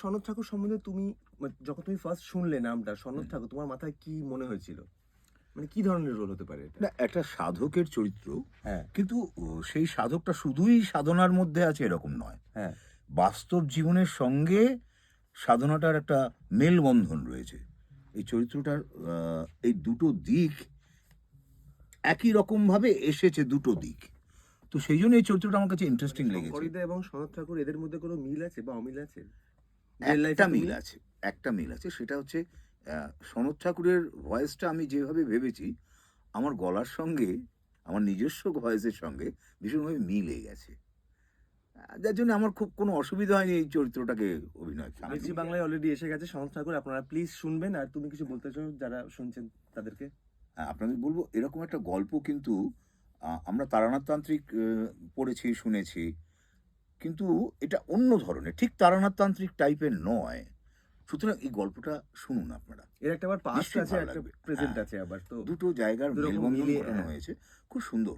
সনদ ঠাকুর সম্বন্ধে তুমি মানে যখন তুমি ফার্স্ট শুনলে নামটা সনদ ঠাকুর তোমার মাথায় কি মনে হয়েছিল? মানে কি ধরনের রোল হতে পারে এটা? না একটা সাধকের চরিত্র হ্যাঁ। কিন্তু সেই সাধকটা শুধুই সাধনার মধ্যে আছে এরকম নয়। হ্যাঁ। বাস্তব জীবনের সঙ্গে সাধনাটার একটা মেলবন্ধন রয়েছে। এই চরিত্রটার এই দুটো দিক একই রকম ভাবে এসেছে দুটো দিক। তো সেই জন্য এই চরিত্রটা আমার কাছে ইন্টারেস্টিং লেগেছে। এবং সনদ ঠাকুর এদের মধ্যে কোনো মিল আছে বা অমিল আছে? একটা মিল আছে একটা মিল আছে। সেটা হচ্ছে সনৎ ঠাকুরের ভয়েসটা আমি যেভাবে ভেবেছি আমার গলার সঙ্গে আমার নিজস্ব ভয়েসের সঙ্গে ভীষণভাবে মিলে গেছে। যার জন্য আমার খুব কোনো অসুবিধা হয়নি এই চরিত্রটাকে অভিনয় মির্চি বাংলায় অলরেডি এসে গেছে সনদ ঠাকুর। আপনারা প্লিজ শুনবেন। আর তুমি কিছু বলতে চাও যারা শুনছেন তাদেরকে? হ্যাঁ, আপনাদের বলব এরকম একটা গল্প কিন্তু আমরা তারানাথ তান্ত্রিক পড়েছি শুনেছি। কিন্তু এটা অন্য ধরনের ঠিক তারানাতান্ত্রিক টাইপের নয়। সুতরাং এই গল্পটা শুনুন আপনারা। এর একটা আবার পাস্ট আছে একটা প্রেজেন্ট হ্যাঁ। আছে আবার তো দুটো জায়গার মেলবন্ধন হ্যাঁ। হয়েছে। খুব সুন্দর।